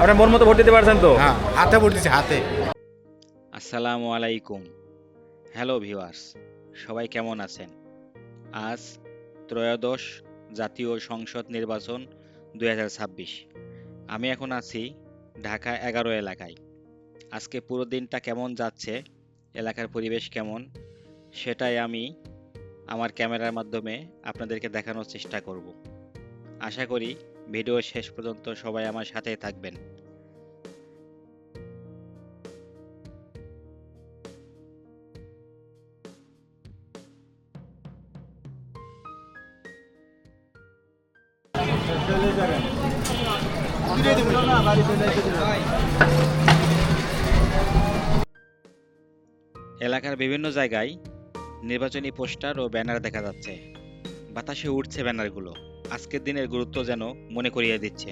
আপনার মন মতো ভোট দিতে পারছেন তো? হ্যাঁ হাতে ভোট দিচ্ছে হাতে। আসসালামু আলাইকুম। হ্যালো ভিউয়ার্স সবাই কেমন আছেন? আজ ত্রয়োদশ জাতীয় সংসদ নির্বাচন দু হাজার ছাব্বিশ। আমি এখন আছি ঢাকা এগারো এলাকায়। আজকে পুরো দিনটা কেমন যাচ্ছে এলাকার পরিবেশ কেমন সেটাই আমি আমার ক্যামেরার মাধ্যমে আপনাদেরকে দেখানোর চেষ্টা করব। আশা করি ভিডিও শেষ পর্যন্ত সবাই আমার সাথে থাকবেন। এলাকার বিভিন্ন জায়গায় নির্বাচনী পোস্টার ও ব্যানার দেখা যাচ্ছে। বাতাসে উঠছে ব্যানারগুলো। আজকের দিনের গুরুত্ব যেন মনে করিয়ে দিচ্ছে।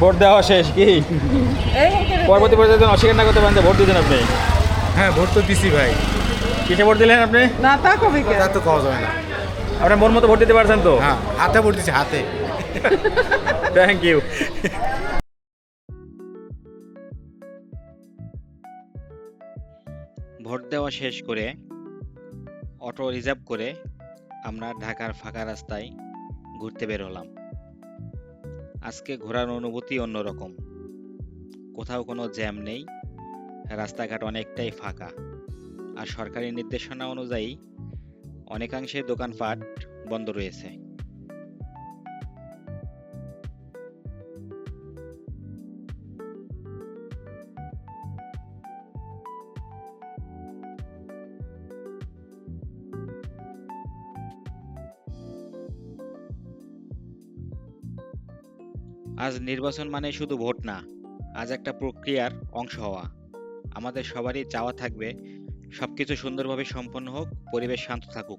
ভোট দেওয়া শেষ কি? পরবর্তী পর্যায়ে অস্বীকার না করতে পারেন ভোট দিয়েছেন আপনি? হ্যাঁ ভোট তো দিছি ভাই। কিসে ভোট দিলেন আপনি? না তা কবে কে? তা তো খাওয়া যাবে না। আপনার মন মতো ভোট দিতে পারছেন তো? হ্যাঁ হাতে ভোট দিচ্ছে হাতে। থ্যাংক ইউ ভোট দেওয়া শেষ করে অটো রিজার্ভ করে আমরা ঢাকার ফাঁকা রাস্তায় ঘুরতে বের হলাম। আজকে ঘোরার অনুভূতি অন্যরকম। কোথাও কোনো জ্যাম নেই, রাস্তাঘাট অনেকটাই ফাঁকা। আর সরকারি নির্দেশনা অনুযায়ী অনেকাংশে দোকানপাট বন্ধ রয়েছে। আজ নির্বাচন মানে শুধু ভোট না, আজ একটা প্রক্রিয়ার অংশ হওয়া। আমাদের সবারই চাওয়া থাকবে সবকিছু সুন্দরভাবে সম্পন্ন হোক, পরিবেশ শান্ত থাকুক।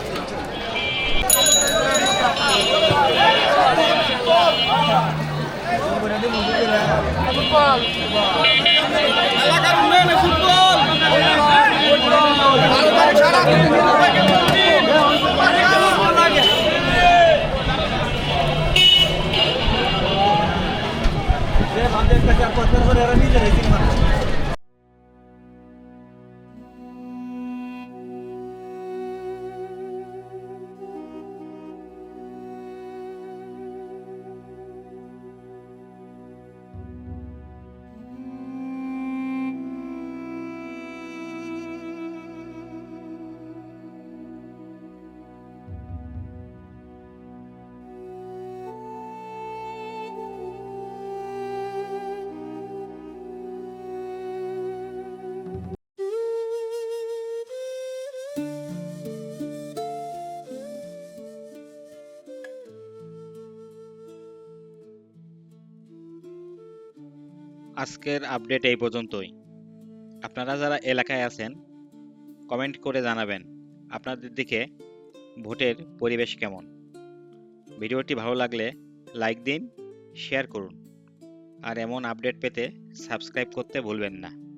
এলাকার উন্নয়নে ফুটবল। আজকের আপডেট এই পর্যন্তই। আপনারা যারা এলাকায় আছেন কমেন্ট করে জানাবেন আপনাদের দিকে ভোটের পরিবেশ কেমন। ভিডিওটি ভালো লাগলে লাইক দিন শেয়ার করুন। আর এমন আপডেট পেতে সাবস্ক্রাইব করতে ভুলবেন না।